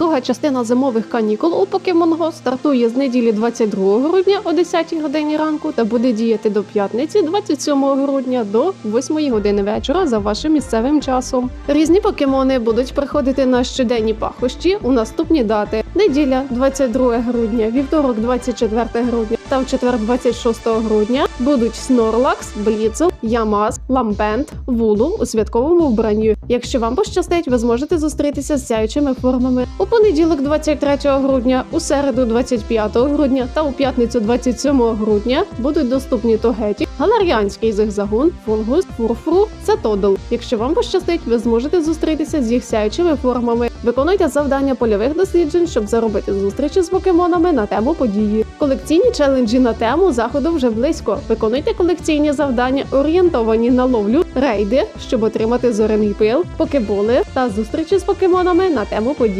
Друга частина зимових канікул у Go стартує з неділі 22 грудня о 10 годині ранку та буде діяти до п'ятниці 27 грудня до 8 години вечора за вашим місцевим часом. Різні покемони будуть приходити на щоденні пахощі у наступні дати: неділя 22 грудня, вівторок 24 грудня та в четвер 26 грудня будуть Снорлакс, Бліцл, Ямаз, Лампент, Вулу у святковому вбранні. Якщо вам пощастить, ви зможете зустрітися з сяючими формами у понеділок, 23 грудня, у середу, 25 грудня та у п'ятницю, 27 грудня будуть доступні Тогеті, Галаріанський зигзагун, Фунгус, Фурфру, та Сатодл. Якщо вам пощастить, ви зможете зустрітися з їх сяючими формами. Виконуйте завдання польових досліджень, щоб заробити зустрічі з покемонами на тему події. Колекційні челенджі на тему заходу вже близько. Виконуйте колекційні завдання, орієнтовані на ловлю, рейди, щоб отримати зоряний пил, покеболи та зустрічі з покемонами на тему подій.